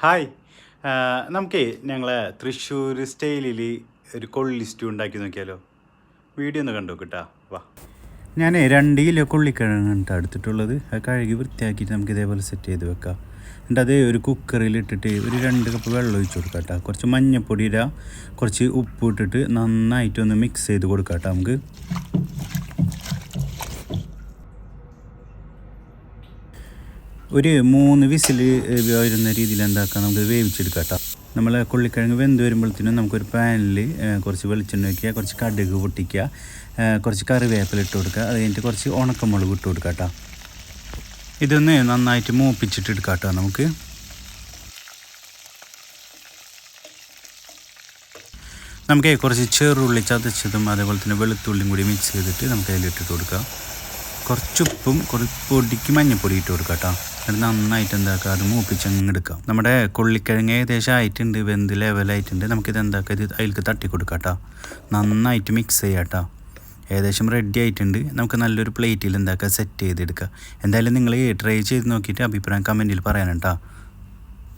Hi. നമുക്ക് ഞങ്ങളെ തൃശ്ശൂർ സ്റ്റൈലിൽ ഒരു കൊള്ളി ലിസ്റ്റ് ഉണ്ടാക്കി നോക്കിയാലോ? വീഡിയോ ഒന്ന് കണ്ടു കേട്ടാ വാ. ഞാൻ രണ്ട് കിലോ കൊള്ളിക്കിഴങ്ങാണ് എടുത്തിട്ടുള്ളത്. അത് കഴുകി വൃത്തിയാക്കിയിട്ട് നമുക്ക് ഇതേപോലെ സെറ്റ് ചെയ്ത് വെക്കാം. എന്നിട്ട് അത് ഒരു കുക്കറിൽ ഇട്ടിട്ട് ഒരു രണ്ട് കപ്പ് വെള്ളം ഒഴിച്ച് കൊടുക്കാം കേട്ടോ കുറച്ച് മഞ്ഞപ്പൊടി ഇടുക കുറച്ച് ഉപ്പ് ഇട്ടിട്ട് നന്നായിട്ടൊന്ന് മിക്സ് ചെയ്ത് കൊടുക്കാം കേട്ടോ നമുക്ക്. ഒരു മൂന്ന് വിസിൽ വരുന്ന രീതിയിൽ എന്താക്കാം? നമുക്ക് വേവിച്ചെടുക്കാം കേട്ടോ. നമ്മൾ കൊള്ളിക്കിഴങ്ങ് വെന്ത് വരുമ്പോഴത്തേനും നമുക്കൊരു പാനിൽ കുറച്ച് വെളിച്ചെണ്ണ വയ്ക്കുക കുറച്ച് കടുക് പൊട്ടിക്കുക കുറച്ച് കറിവേപ്പില ഇട്ട് കൊടുക്കുക. അത് കഴിഞ്ഞിട്ട് കുറച്ച് ഉണക്കമുളക് ഇട്ട് കൊടുക്കുക കേട്ടോ. ഇതൊന്ന് നന്നായിട്ട് മൂപ്പിച്ചിട്ട് എടുക്കാം കേട്ടോ നമുക്ക്. നമുക്ക് കുറച്ച് ചെറുള്ളി ചതച്ചതും അതേപോലെ തന്നെ വെളുത്തുള്ളിയും കൂടി മിക്സ് ചെയ്തിട്ട് നമുക്ക് അതിലിട്ടിട്ട് കൊടുക്കാം. കുറച്ചുപ്പും കുറച്ച് പൊടിക്ക് മഞ്ഞപ്പൊടി ഇട്ട് കൊടുക്കാം കേട്ടോ. എന്നിട്ട് നന്നായിട്ട് എന്താക്കുക? അത് മൂപ്പിച്ചങ്ങ് എടുക്കാം. നമ്മുടെ കൊള്ളിക്കിഴങ്ങ് ഏകദേശം ആയിട്ടുണ്ട്. വെന്ത് ലെവലായിട്ടുണ്ട് നമുക്കിത് എന്താക്കുക? ഇത് അതിലേക്ക് തട്ടി കൊടുക്കാം കേട്ടോ നന്നായിട്ട് മിക്സ് ചെയ്യാം കേട്ടോ ഏകദേശം റെഡി ആയിട്ടുണ്ട്. നമുക്ക് നല്ലൊരു പ്ലേറ്റിൽ എന്താക്കുക? സെറ്റ് ചെയ്തെടുക്കുക. എന്തായാലും നിങ്ങൾ ട്രൈ ചെയ്ത് നോക്കിയിട്ട് അഭിപ്രായം കമന്റിൽ പറയാനുണ്ടോ?